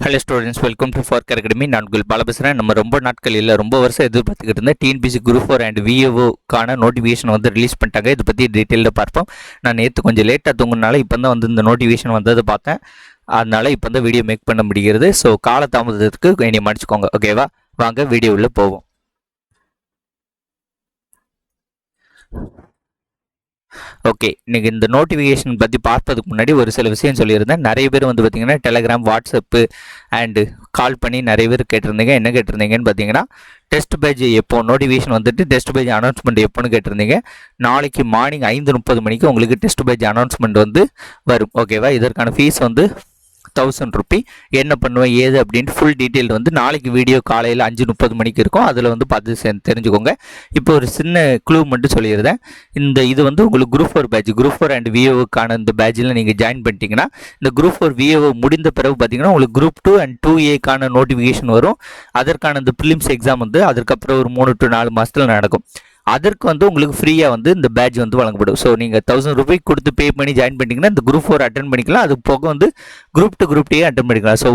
Hello students welcome to ஃபார்க் academy நான் உங்கள் பால பேசுகிறேன் நம்ம ரொம்ப நாட்கள் இல்லை ரொம்ப வருஷம் எதிர்பார்த்துக்கிட்டு இருந்தேன். டிஎன்பிசி குரூப் ஃபோர் அண்ட் விஏஓக்கான நோட்டிஃபிகேஷன் வந்து ரிலீஸ் பண்ணிட்டாங்க. இதை பற்றி டீட்டெயிலில் பார்ப்போம். நான் நேற்று கொஞ்சம் லேட்டாக தூங்கினால இப்போ தான் வந்து இந்த நோட்டிஃபிகேஷன் வந்ததை பார்த்தேன். அதனால இப்போ தான் வீடியோ மேக் பண்ண முடிகிறது. ஸோ காலதாமதத்துக்கு என்னை மன்னிச்சுக்கோங்க. ஓகேவா வாங்க வீடியோவில் போவோம். ஓகே இன்னைக்கு இந்த நோட்டிஃபிகேஷன் பற்றி பார்ப்பதுக்கு முன்னாடி ஒரு சில விஷயம் சொல்லியிருந்தேன். நிறைய பேர் வந்து பார்த்தீங்கன்னா டெலகிராம் வாட்ஸ்அப்பு அண்டு கால் பண்ணி நிறைய பேர் கேட்டிருந்தீங்க. என்ன கேட்டிருந்தீங்கன்னு பார்த்தீங்கன்னா டெஸ்ட் பேஜ் எப்போ நோட்டிஃபிகேஷன் வந்துட்டு டெஸ்ட் பேஜ் அனௌன்ஸ்மெண்ட் எப்போன்னு கேட்டிருந்தீங்க. நாளைக்கு மார்னிங் ஐந்து முப்பது மணிக்கு உங்களுக்கு டெஸ்ட் பேஜ் அனௌன்ஸ்மெண்ட் வந்து வரும். ஓகேவா இதற்கான ஃபீஸ் வந்து தௌசண்ட் ருபி என்ன பண்ணுவேன் ஏது அப்படின்ட்டு ஃபுல் டீட்டெயில் வந்து நாளைக்கு வீடியோ காலையில் அஞ்சு முப்பது மணிக்கு இருக்கும். அதில் வந்து பார்த்து செ- தெரிஞ்சுக்கோங்க. இப்போ ஒரு சின்ன க்ளூ மட்டும் சொல்லியிருந்தேன் இந்த இது வந்து உங்களுக்கு group four batch group four and விஏஓக்கான இந்த பேட்சில் நீங்கள் ஜாயின் பண்ணிட்டீங்கன்னா இந்த குரூப் ஃபோர் விஏஓ முடிந்த பிறகு பார்த்தீங்கன்னா உங்களுக்கு குரூப் டூ அண்ட் டூ ஏக்கான நோட்டிஃபிகேஷன் வரும். அதற்கான இந்த பிலிம்ஸ் எக்ஸாம் வந்து அதுக்கப்புறம் ஒரு மூணு டு நாலு மாதத்தில் நடக்கும். அதற்கு வந்து உங்களுக்கு ஃப்ரீயாக வந்து இந்த பேட்ச் வந்து வழங்கப்படும். ஸோ நீங்கள் தௌசண்ட் ருபீ கொடுத்து பே பண்ணி ஜாயின் பண்ணிட்டீங்கன்னா இந்த குரூப் ஃபோர் அட்டன் பண்ணிக்கலாம். அது போக வந்து குரூப் டு குரூப் டே அட்டன் பண்ணிக்கலாம். ஸோ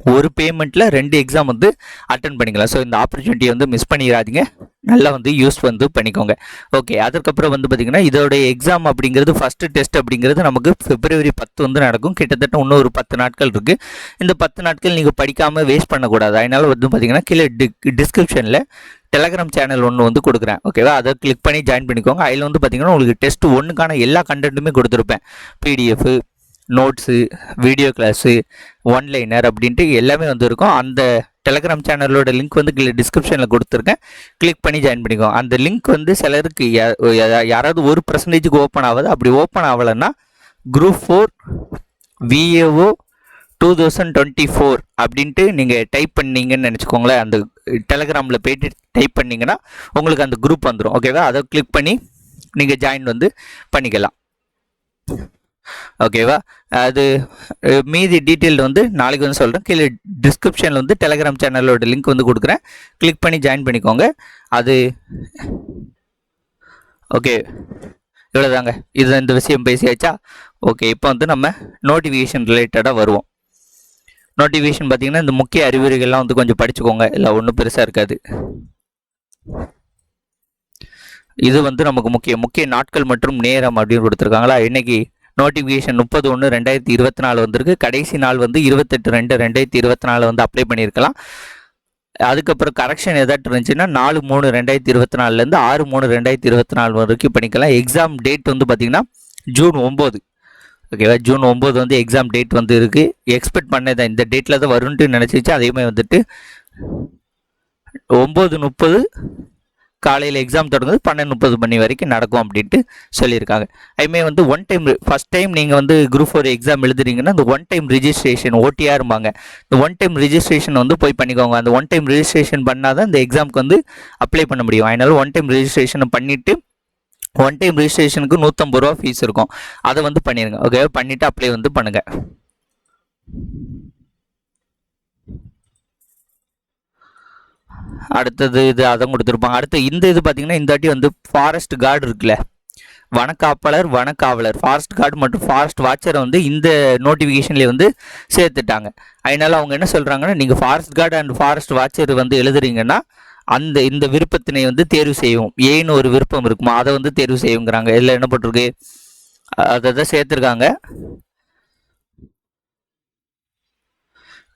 ஒரு பேமெண்ட்டில் ரெண்டு எக்ஸாம் வந்து அட்டன் பண்ணிக்கலாம். ஸோ இந்த ஆப்பர்ச்சுனிட்டியை வந்து மிஸ் பண்ணிடாதீங்க நல்லா வந்து யூஸ் வந்து பண்ணிக்கோங்க. ஓகே அதுக்கப்புறம் வந்து பார்த்திங்கன்னா இதோடைய எக்ஸாம் அப்படிங்கிறது ஃபஸ்ட்டு டெஸ்ட் அப்படிங்கிறது நமக்கு பிப்ரவரி பத்து வந்து நடக்கும். கிட்டத்தட்ட இன்னும் ஒரு பத்து நாட்கள் இருக்குது இந்த பத்து நாட்கள் நீங்கள் படிக்காமல் வேஸ்ட் பண்ணக்கூடாது. அதனால் வந்து பார்த்திங்கன்னா கீழே டி டிஸ்கிரிப்ஷனில் டெலகிராம் சேனல் ஒன்று வந்து கொடுக்குறேன். ஓகேவா அதை கிளிக் பண்ணி ஜாயின் பண்ணிக்கோங்க. அதில் வந்து பார்த்திங்கன்னா உங்களுக்கு டெஸ்ட் ஒன்றுக்கான எல்லா கண்டென்ட்டுமே கொடுத்துருப்பேன். PDF notes video class one liner அப்படின்ட்டு எல்லாமே வந்துருக்கும். அந்த டெலகிராம் சேனலோட லிங்க் வந்து டிஸ்கிரிப்ஷனில் கொடுத்துருக்கேன். கிளிக் பண்ணி ஜாயின் பண்ணிக்கோ. அந்த லிங்க் வந்து சிலருக்கு யா- யாராவது ஒரு பர்சன்டேஜுக்கு ஓப்பன் ஆகுது. அப்படி ஓப்பன் ஆகலைன்னா group four VAO two thousand twenty four அப்படின்ட்டு நீங்கள் டைப் பண்ணீங்கன்னு நினச்சிக்கோங்களேன். அந்த டெலகிராமில் போயிட்டு டைப் பண்ணிங்கன்னா உங்களுக்கு அந்த குரூப் வந்துடும் ஓகேவா அதை கிளிக் பண்ணி நீங்கள் ஜாயின் வந்து பண்ணிக்கலாம். ஓகேவா? அது மீதி டீட்டெயில் வந்து நாளைக்கு வந்து சொல்கிறேன் கீழே டிஸ்கிரிப்ஷனில் வந்து டெலகிராம் சேனலோட லிங்க் வந்து கொடுக்குறேன். கிளிக் பண்ணி ஜாயின் பண்ணிக்கோங்க. அது ஓகே. இவ்வளோதாங்க இது இந்த விஷயம் பேசியாச்சா? ஓகே இப்போ வந்து நம்ம நோட்டிஃபிகேஷன் ரிலேட்டடாக வருவோம். நோட்டிஃபிகேஷன் பார்த்தீங்கன்னா இந்த முக்கிய அறிவுரைகள்லாம் வந்து கொஞ்சம் படிச்சுக்கோங்க. இல்லை ஒன்றும் பெருசாக இருக்காது. இது வந்து நமக்கு முக்கிய முக்கிய நாட்கள் மற்றும் நேரம் அப்படின்னு கொடுத்துருக்காங்களா? இன்னைக்கு நோட்டிஃபிகேஷன் முப்பது ஒன்று ரெண்டாயிரத்தி இருபத்தி நாலு வந்திருக்கு. கடைசி நாள் வந்து இருபத்தெட்டு ரெண்டு ரெண்டாயிரத்தி இருபத்தி நாலு வந்து அப்ளை பண்ணியிருக்கலாம். அதுக்கப்புறம் கரெக்ஷன் ஏதாட்டு இருந்துச்சுன்னா நாலு மூணு ரெண்டாயிரத்தி இருபத்தி நாலுலேருந்து ஆறு மூணு ரெண்டாயிரத்தி இருபத்தி நாலு வரைக்கும் பண்ணிக்கலாம். எக்ஸாம் டேட் வந்து பார்த்திங்கன்னா ஜூன் ஒம்பது. ஓகேவா ஜூன் ஒம்பது வந்து எக்ஸாம் டேட் வந்து இருக்குது எக்ஸ்பெக்ட் பண்ணதான் இந்த டேட்டில் தான் வரும்ன்ட்டு நினச்சிச்சு அதேமாதிரி வந்துட்டு ஒம்பது முப்பது காலையில் எக்ஸாம் தொடங்குது பன்னெண்டு முப்பது மணி வரைக்கும் நடக்கும் அப்படின்ட்டு சொல்லியிருக்காங்க. அதுமே வந்து ஒன் டைம் ஃபஸ்ட் டைம் நீங்கள் வந்து குரூப் ஃபோர் எக்ஸாம் எழுதுறீங்கன்னா அந்த ஒன் டைம் ரிஜிஸ்ட்ரேஷன் ஓடிஆர்பாங்க இந்த ஒன் டைம் ரிஜிஸ்ட்ரேஷன் வந்து போய் பண்ணிக்கோங்க. அந்த ஒன் டைம் ரிஜிஸ்ட்ரேஷன் பண்ணால் தான் இந்த எக்ஸாமுக்கு வந்து அப்ளை பண்ண முடியும். அதனால ஒன் டைம் ரிஜிஸ்ட்ரேஷன் பண்ணிவிட்டு ஒன் டைம் ரிஜிஸ்ட்ரேஷனுக்கு நூற்றம்பது ரூபா ஃபீஸ் இருக்கும். அதை வந்து பண்ணிடுங்க ஓகே பண்ணிவிட்டு அப்ளை வந்து பண்ணுங்கள் அடுத்தது இது அதை கொடுத்துருப்பாங்க. அடுத்து இந்த இது பார்த்தீங்கன்னா இந்த வாட்டி வந்து ஃபாரஸ்ட் கார்டு இருக்குல்ல. வனக்காப்பாளர் வனக்காவலர். ஃபாரஸ்ட் கார்டு மற்றும் ஃபாரஸ்ட் வாட்சரை வந்து இந்த நோட்டிஃபிகேஷன்லேயே வந்து சேர்த்துட்டாங்க. அதனால அவங்க என்ன சொல்கிறாங்கன்னா நீங்கள் forest guard and forest watcher வந்து எழுதுறீங்கன்னா அந்த இந்த விருப்பத்தினை வந்து தேர்வு செய்வோம். ஏன்னு ஒரு விருப்பம் இருக்குமா? அதை வந்து தேர்வு செய்யுங்கிறாங்க இதில் என்ன போட்டிருக்கு? அதை தான் சேர்த்துருக்காங்க.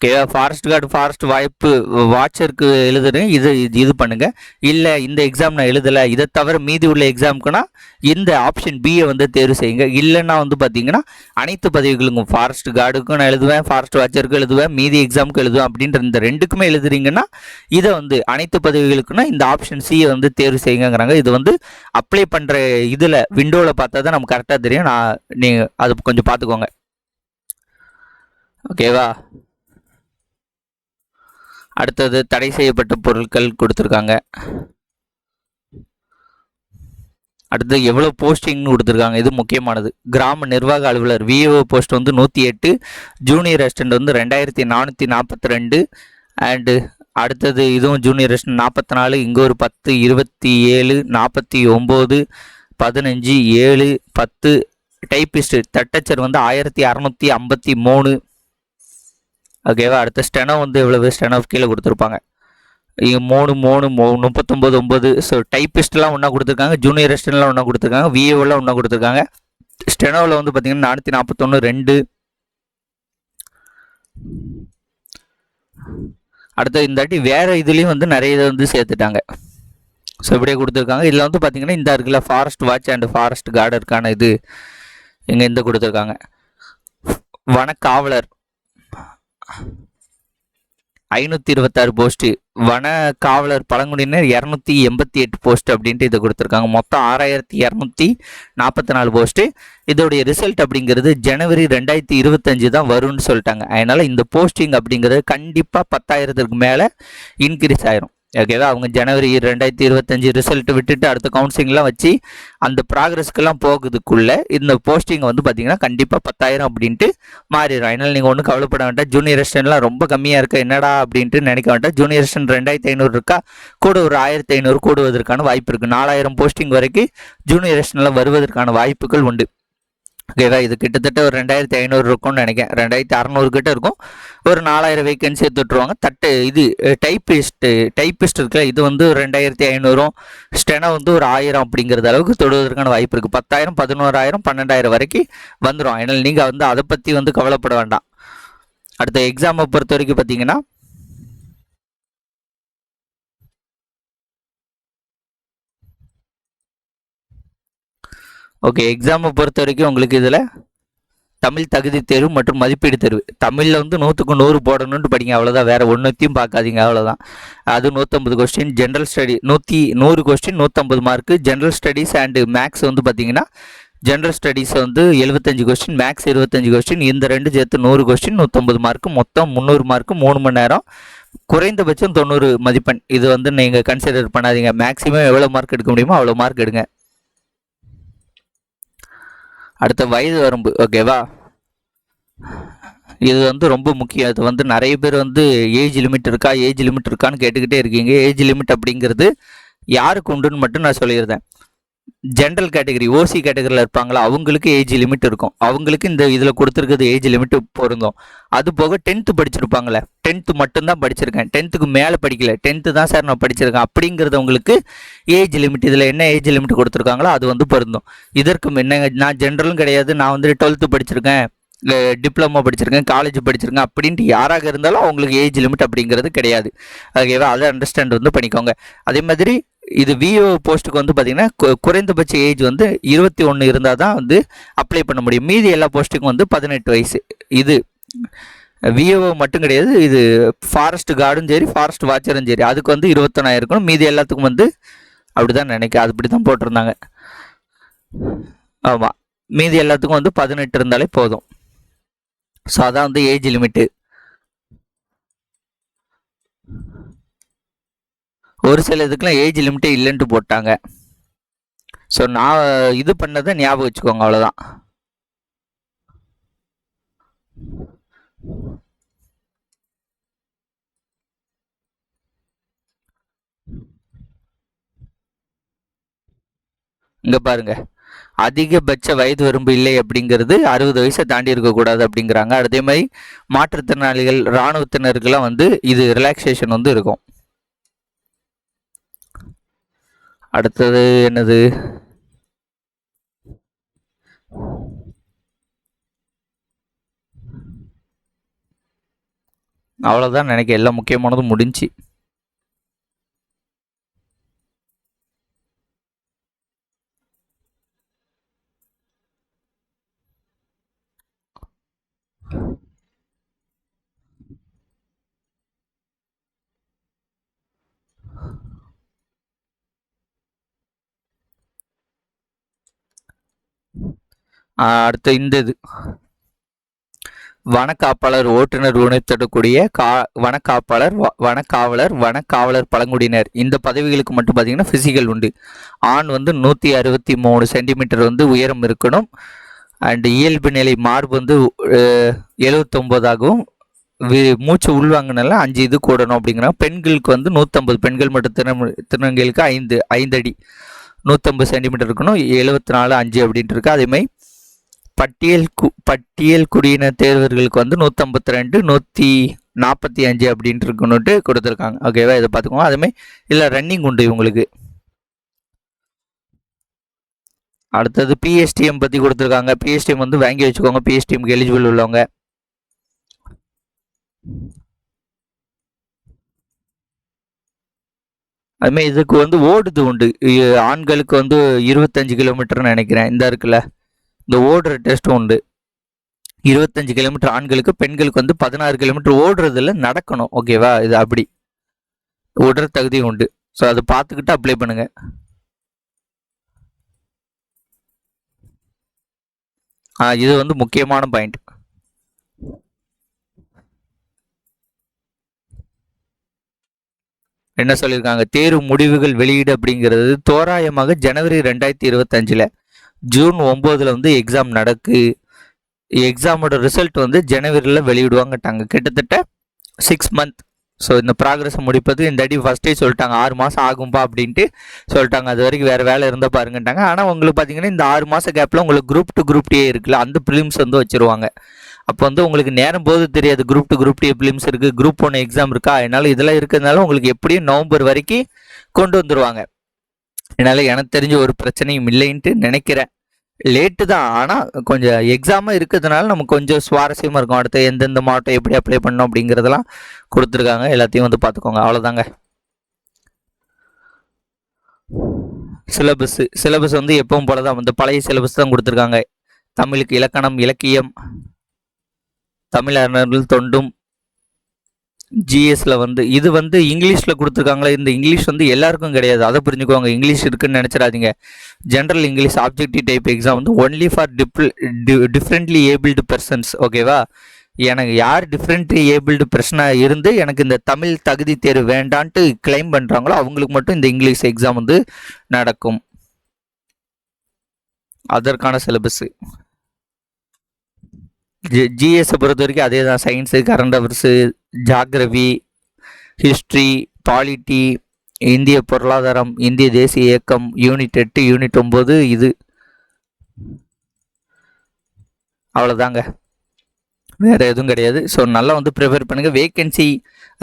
ஓகே ஃபாரஸ்ட் கார்டு ஃபாரஸ்ட் வாய்ப்பு வாட்சருக்கு எழுதுறேன். இது இது இது இல்லை இந்த எக்ஸாம் நான் எழுதலை. இதை தவிர மீதி உள்ள எக்ஸாமுக்குன்னா இந்த ஆப்ஷன் பியை வந்து தேர்வு செய்யுங்க. இல்லைன்னா வந்து பார்த்தீங்கன்னா அனைத்து பதவிகளுக்கும் ஃபாரஸ்ட் கார்டுக்கும் நான் எழுதுவேன் ஃபாரஸ்ட் வாட்சருக்கும் எழுதுவேன் மீதி எக்ஸாமுக்கு எழுதுவேன் அப்படின்ற இந்த ரெண்டுக்குமே எழுதுறீங்கன்னா இதை வந்து அனைத்து பதவிகளுக்குன்னா இந்த ஆப்ஷன் சியை வந்து தேர்வு செய்யுங்கிறாங்க இது வந்து அப்ளை பண்ணுற இதில் விண்டோவில் பார்த்தா தான் நமக்கு கரெக்டாக தெரியும். நான் நீங்கள் அது கொஞ்சம் பார்த்துக்கோங்க. ஓகேவா அடுத்தது தடை செய்யப்பட்ட பொருட்கள் கொடுத்துருக்காங்க. அடுத்து எவ்வளோ போஸ்டிங்னு கொடுத்துருக்காங்க இது முக்கியமானது. கிராம நிர்வாக அலுவலர் விஏஓ போஸ்ட் வந்து நூற்றி எட்டு ஜூனியர் அசிஸ்டண்ட் வந்து ரெண்டாயிரத்தி நானூற்றி நாற்பத்தி ரெண்டு அண்டு அடுத்தது இதுவும் ஜூனியர் அசிஸ்டன்ட் நாற்பத்தி நாலு இங்கே ஒரு பத்து இருபத்தி ஏழு நாற்பத்தி ஒம்பது பதினஞ்சு ஏழு பத்து டைப்பிஸ்ட் தட்டச்சர் வந்து ஆயிரத்தி அறநூற்றி ஐம்பத்தி மூணு ஓகேவா அடுத்த ஸ்டெனோ வந்து எவ்வளவு? ஸ்டெனோ கீழே கொடுத்துருப்பாங்க. இங்கே மூணு மூணு மூ முப்பத்தொம்போது ஒம்பது. ஸோ டைப்பிஸ்ட்லாம் ஒன்றா கொடுத்துருக்காங்க. ஜூனியர் ரெஸ்டன்லாம் ஒன்றா கொடுத்துருக்காங்க. விஏஓலாம் ஒன்றா கொடுத்துருக்காங்க. ஸ்டெனோவில் வந்து பார்த்தீங்கன்னா நானூற்றி நாற்பத்தொன்று ரெண்டு. அடுத்து இந்தாட்டி வேறு இதுலேயும் வந்து நிறைய இதை வந்து சேர்த்துட்டாங்க. ஸோ இப்படியே கொடுத்துருக்காங்க. இதில் வந்து பார்த்தீங்கன்னா இந்த இருக்குல்ல ஃபாரஸ்ட் வாட்ச் அண்ட் ஃபாரஸ்ட் கார்டருக்கான இது இங்கே இந்த கொடுத்துருக்காங்க. வனக்காவலர் ஐநூற்றி இருபத்தாறு போஸ்ட்டு வன காவலர் பழங்குடியினர் இரநூத்தி எண்பத்தி எட்டு போஸ்ட் அப்படின்ட்டு இதை கொடுத்துருக்காங்க. மொத்தம் ஆறாயிரத்தி இரநூத்தி நாற்பத்தி நாலு போஸ்ட்டு இதோடைய ரிசல்ட் அப்படிங்கிறது ஜனவரி ரெண்டாயிரத்தி இருபத்தஞ்சு தான் வரும்னு சொல்லிட்டாங்க. அதனால் இந்த போஸ்டிங் அப்படிங்கிறது கண்டிப்பாக பத்தாயிரத்துக்கு மேலே இன்க்ரீஸ் ஆயிரும். ஓகேவா அவங்க ஜனவரி ரெண்டாயிரத்தி இருபத்தஞ்சு ரிசல்ட் விட்டுட்டு அடுத்த கவுன்சிலிங்லாம் வச்சு அந்த ப்ராக்ரஸ்க்கெல்லாம் போகுதுக்குள்ளே இந்த போஸ்டிங் வந்து பார்த்தீங்கன்னா கண்டிப்பாக பத்தாயிரம் அப்படின்ட்டு மாறிடும். அதனால் நீங்கள் ஒன்றும் கவலைப்பட வேண்டாம். ஜூனியர் அசிஸ்டன்ட்லாம் ரொம்ப கம்மியாக இருக்கா? என்னடா அப்படின்ட்டு நினைக்க வேண்டாம். ஜூனியர் அசிஸ்டன்ட் ரெண்டாயிரத்தி ஐநூறு இருக்கா? கூட ஒரு ஆயிரத்தி ஐநூறு கூடுவதற்கான வாய்ப்பு இருக்குது நாலாயிரம் போஸ்டிங் வரைக்கும் ஜூனியர் அசிஸ்டன்ட்லாம் வருவதற்கான வாய்ப்புகள் உண்டு. ஓகேவா இது கிட்டத்தட்ட ஒரு ரெண்டாயிரத்தி ஐநூறு இருக்கும்னு நினைக்கிறேன். ரெண்டாயிரத்தி அறநூறு கிட்ட இருக்கும். ஒரு நாலாயிரம் வேக்கன்சி எடுத்துட்ருவாங்க தட்டு இது டைப்பிஸ்ட்டு டைப்பிஸ்ட் இருக்குல்ல இது வந்து ஒரு ரெண்டாயிரத்தி ஐநூறும் ஸ்டெனா வந்து ஒரு ஆயிரம் அப்படிங்கிறது அளவுக்கு தொடுவதற்கான வாய்ப்பு இருக்குது பத்தாயிரம் பதினோராயிரம் பன்னெண்டாயிரம் வரைக்கும் வந்துடும் அதனால் நீங்கள் வந்து அதை பற்றி வந்து கவலைப்பட வேண்டாம். அடுத்த எக்ஸாமை பொறுத்த வரைக்கும் பார்த்தீங்கன்னா ஓகே எக்ஸாமை பொறுத்த வரைக்கும் உங்களுக்கு இதில் தமிழ் தகுதி தேர்வு மற்றும் மதிப்பீடு தேர்வு. தமிழில் வந்து நூற்றுக்கு நூறு போடணும்னு படிங்க அவ்வளோதான் வேறு ஒன்றுத்தையும் பார்க்காதீங்க அவ்வளோதான் அது நூற்றம்பது கொஸ்டின் ஜென்ரல் ஸ்டடி நூற்றி நூறு கொஸ்டின் நூற்றம்பது mark general studies and maths வந்து பார்த்தீங்கன்னா ஜென்ரல் ஸ்டடீஸ் வந்து எழுபத்தஞ்சு கொஸ்டின் மேக்ஸ் இருபத்தஞ்சு கொஸ்டின் இந்த ரெண்டு சேர்த்து நூறு கொஸ்டின் நூற்றம்பது மார்க்கு மொத்தம் முந்நூறு மார்க்கு மூணு மணி நேரம். குறைந்தபட்சம் தொண்ணூறு மதிப்பெண். இது வந்து நீங்கள் கன்சிடர் பண்ணாதீங்க. மேக்ஸிமம் எவ்வளோ மார்க் எடுக்க முடியுமோ அவ்வளோ மார்க் எடுங்க. அடுத்த வயது வரம்பு ஓகேவா இது வந்து ரொம்ப முக்கியம். இது வந்து நிறைய பேர் வந்து ஏஜ் லிமிட் இருக்கா ஏஜ் லிமிட் இருக்கான்னு கேட்டுக்கிட்டே இருக்கீங்க. ஏஜ் லிமிட் அப்படிங்கிறது யாருக்கு உண்டுன்னு மட்டும் நான் சொல்லியிருந்தேன் ஜென்ரல் கேட்டகரி ஓசி கேட்டகரியில் இருப்பாங்களா அவங்களுக்கு ஏஜ் லிமிட் இருக்கும். அவங்களுக்கு இந்த இதில் கொடுத்துருக்கிறது ஏஜ் லிமிட் பொருந்தும். அது போக டென்த்து படிச்சிருப்பாங்களே டென்த்து மட்டும்தான் படிச்சிருக்கேன். டென்த்துக்கு மேலே படிக்கல டென்த்து தான் சார் நான் படிச்சிருக்கேன். அப்படிங்கிறது உங்களுக்கு ஏஜ் லிமிட் இதில் என்ன ஏஜ் லிமிட் கொடுத்துருக்காங்களோ அது வந்து பொருந்தும். இதற்கு என்ன நான் ஜென்ரலும் கிடையாது நான் வந்து டுவெல்த்து படிச்சிருக்கேன் டிப்ளமோ படிச்சிருக்கேன் காலேஜ் படிச்சிருக்கேன் அப்படின்ட்டு யாராக இருந்தாலும் அவங்களுக்கு ஏஜ் லிமிட் அப்படிங்கிறது கிடையாது. ஓகேவா? அதை அண்டர்ஸ்டாண்ட் வந்து பண்ணிக்கோங்க. அதே மாதிரி இது விஓ போஸ்ட்டுக்கு வந்து பார்த்திங்கன்னா குறைந்தபட்ச ஏஜ் வந்து இருபத்தி ஒன்று இருந்தால் தான் வந்து அப்ளை பண்ண முடியும். மீதி எல்லா போஸ்ட்டுக்கும் வந்து பதினெட்டு வயசு. இது விஓ மட்டும் கிடையாது இது ஃபாரஸ்ட் கார்டும் சரி ஃபாரஸ்ட் வாட்சரும் சரி அதுக்கு வந்து இருபத்தொன்னாயிரம் இருக்கணும். மீதி எல்லாத்துக்கும் வந்து அப்படி தான் நினைக்க அப்படி தான் போட்டிருந்தாங்க. ஆமாம் மீதி எல்லாத்துக்கும் வந்து பதினெட்டு இருந்தாலே போதும். ஸோ அதான் வந்து ஏஜ் லிமிட்டு ஒரு சில இதுக்கெலாம் ஏஜ் லிமிட்டே இல்லைன்ட்டு போட்டாங்க. ஸோ நான் இது பண்ணதை ஞாபகம் வச்சுக்கோங்க அவ்வளோதான் இங்கே பாருங்க. அதிகபட்ச வயது வரம்பு இல்லை அப்படிங்கிறது அறுபது வயசை தாண்டி இருக்கக்கூடாது அப்படிங்கிறாங்க. அதே மாதிரி மாற்றுத்திறனாளிகள் இராணுவத்தினருக்கெல்லாம் வந்து இது ரிலாக்ஸேஷன் வந்து இருக்கும். அடுத்தது என்னது? அவ்வளோதான் நினைக்க எல்லாம் முக்கியமானதும் முடிஞ்சு அடுத்து இந்த இது. வனக்காப்பாளர் ஓட்டுநர் உணர்த்தக்கூடிய கா வனக்காப்பாளர் வ- வனக்காவலர் வனக்காவலர் பழங்குடியினர். இந்த பதவிகளுக்கு மட்டும் பார்த்தீங்கன்னா ஃபிசிக்கல் உண்டு. ஆண் வந்து நூற்றி அறுபத்தி மூணு சென்டிமீட்டர் வந்து உயரம் இருக்கணும். அண்டு இயல்பு நிலை மார்பு வந்து எழுவத்தொம்போதாகவும் மூச்சு உள்வாங்கினால அஞ்சு இது கூடணும் அப்படிங்கிறாங்க. பெண்களுக்கு வந்து நூற்றம்பது பெண்கள் மற்றும் திறம திருநங்கைகளுக்கு ஐந்து ஐந்தடி. நூற்றம்பது சென்டிமீட்டர் இருக்கணும். எழுபத்தி நாலு அஞ்சு அப்படின்ட்டு இருக்குது அதேமாதிரி பட்டியல் கு பட்டியல் குடியின தேர்வர்களுக்கு வந்து நூற்றம்பத்தி ரெண்டு நூற்றி நாற்பத்தி அஞ்சு அப்படின்ட்டு இருக்குன்னுட்டு கொடுத்துருக்காங்க. ஓகேவா இதை பார்த்துக்கோங்க அதுமாதிரி இல்லை ரன்னிங் உண்டு இவங்களுக்கு. அடுத்தது பிஎஸ்டிஎம் பற்றி கொடுத்துருக்காங்க. பிஎஸ்டிஎம் வந்து வாங்கி வச்சுக்கோங்க. பிஎஸ்டிஎம்க்கு எலிஜிபிள் உள்ளவங்க. அதுமாதிரி இதுக்கு வந்து ஓடுது உண்டு. ஆண்களுக்கு வந்து இருபத்தஞ்சு கிலோமீட்டர்னு நினைக்கிறேன். இந்த இருக்குல்ல. இந்த ஓடுற டெஸ்ட்டும் உண்டு. இருபத்தஞ்சு கிலோமீட்டர் ஆண்களுக்கு பெண்களுக்கு வந்து பதினாறு கிலோமீட்டர் ஓடுறதுல நடக்கணும். ஓகேவா இது அப்படி. ஓடுற தகுதி உண்டு. ஸோ அதை பார்த்துக்கிட்டு அப்ளை பண்ணுங்க. ஆ இது வந்து முக்கியமான பாயிண்ட் என்ன சொல்லியிருக்காங்க? தேர்வு முடிவுகள் வெளியீடு அப்படிங்கிறது தோராயமாக ஜனவரி ரெண்டாயிரத்தி இருபத்தஞ்சில். ஜூன் ஒம்போதில் வந்து எக்ஸாம் நடக்கு. எக்ஸாமோட ரிசல்ட் வந்து ஜனவரியில் வெளியிடுவாங்கட்டாங்க. கிட்டத்தட்ட சிக்ஸ் மந்த் ஸோ இந்த ப்ராக்ரஸை முடிப்பது இந்த அடி ஃபஸ்ட்டே சொல்லிட்டாங்க. ஆறு மாதம் ஆகும்பா அப்படின்ட்டு சொல்லிட்டாங்க. அது வரைக்கும் வேறு வேலை இருந்தால் பாருங்கட்டாங்க. ஆனால் உங்களுக்கு பார்த்தீங்கன்னா இந்த ஆறு மாத கேப்பில் உங்களுக்கு குரூப் டு குரூப் டே இருக்குல்ல அந்த ப்ரிலிம்ஸ் வந்து வச்சுருவாங்க. அப்போ வந்து உங்களுக்கு நேரம் போது தெரியாது. Group two group two prelims இருக்குது குரூப் ஒன் எக்ஸாம் இருக்கா? அதனால இதெல்லாம் இருக்கிறதுனால உங்களுக்கு எப்படியும் நவம்பர் வரைக்கும் கொண்டு வந்துடுவாங்க என்னால் எனக்கு தெரிஞ்ச ஒரு பிரச்சனையும் இல்லைன்ட்டு நினைக்கிறேன். லேட்டு தான். ஆனால் கொஞ்சம் எக்ஸாமாக இருக்கிறதுனால நம்ம கொஞ்சம் சுவாரஸ்யமாக இருக்கும். அடுத்து எந்தெந்த மாவட்டம் எப்படி அப்ளை பண்ணோம் அப்படிங்கிறதெல்லாம் கொடுத்துருக்காங்க. எல்லாத்தையும் வந்து பார்த்துக்கோங்க. அவ்வளோதாங்க சிலபஸ் சிலபஸ் வந்து எப்பவும் போல தான் வந்து பழைய சிலபஸ் தான் கொடுத்துருக்காங்க. தமிழுக்கு இலக்கணம் இலக்கியம் தமிழ் அறிஞர்கள் தொண்டும் ஜிஎஸ்ல வந்து இது வந்து இங்கிலீஷில் கொடுத்துருக்காங்களே இந்த இங்கிலீஷ் வந்து எல்லாருக்கும் கிடையாது. அதை புரிஞ்சுக்கோங்க. இங்கிலீஷ் இருக்குன்னு நினச்சிடாதீங்க. General English objective type exam வந்து only for differently abled persons ஓகேவா எனக்கு யார் டிஃப்ரெண்ட்லி ஏபிள்டு பர்சனாக இருந்து எனக்கு இந்த தமிழ் தகுதி தேர்வு வேண்டான்ட்டு கிளைம் பண்ணுறாங்களோ அவங்களுக்கு மட்டும் இந்த இங்கிலீஷ் எக்ஸாம் வந்து நடக்கும். அதற்கான சிலபஸ்ஸு ஜிஎஸை பொறுத்த வரைக்கும் அதே தான் science current affairs geography history polity இந்திய பொருளாதாரம் இந்திய தேசிய இயக்கம் யூனிட் எட்டு யூனிட் ஒம்பது இது. அவ்வளோதாங்க வேறு எதுவும் கிடையாது. ஸோ நல்லா வந்து ப்ரிப்பேர் பண்ணுங்கள் வேகன்சி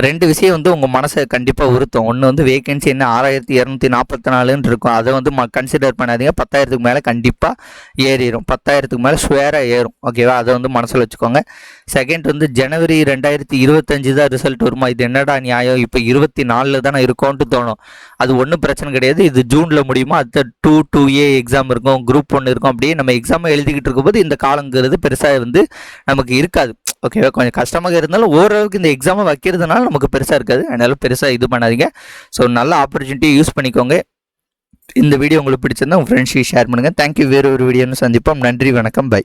ரெண்டு விஷயம் வந்து உங்கள் மனசை கண்டிப்பாக உறுத்தும். ஒன்று வந்து வேகன்சி என்ன? ஆறாயிரத்தி இரநூத்தி நாற்பத்தி நாலுன்னு இருக்கும். அதை வந்து ம கன்சிடர் பண்ணாதீங்க. பத்தாயிரத்துக்கு மேலே கண்டிப்பாக ஏறிடும் பத்தாயிரத்துக்கு மேலே ஸ்வேராக ஏறும். ஓகேவா அதை வந்து மனசில் வச்சுக்கோங்க. செகண்ட் வந்து ஜனவரி ரெண்டாயிரத்தி இருபத்தஞ்சு தான் ரிசல்ட் வருமா? இது என்னடா நியாயம்? இப்போ இருபத்தி நாலில் தானே இருக்கோன்ட்டு தோணும். அது ஒன்றும் பிரச்சனை கிடையாது. இது ஜூனில் முடியுமா? அடுத்த டூ டூ ஏ எக்ஸாம் இருக்கும். குரூப் ஒன்று இருக்கும். அப்படியே நம்ம எக்ஸாமை எழுதிக்கிட்டு இருக்கும்போது இந்த காலங்கிறது பெருசாக வந்து நமக்கு இருக்காது. ஓகேவா கொஞ்சம் கஷ்டமாக இருந்தாலும் ஓரளவுக்கு இந்த எக்ஸாமை வைக்கிறதுனால நமக்கு பெருசாக இருக்காது. அதனால பெருசாக இது பண்ணாதீங்க. ஸோ நல்ல ஆப்பர்ச்சுனிட்டி யூஸ் பண்ணிக்கோங்க. இந்த வீடியோ உங்களுக்கு பிடிச்சிருந்தா உங்கள் ஃப்ரெண்ட்ஸுக்கு ஷேர் பண்ணுங்கள் தேங்க்யூ வேறு ஒரு வீடியோன்னு சந்திப்போம். நன்றி வணக்கம். பை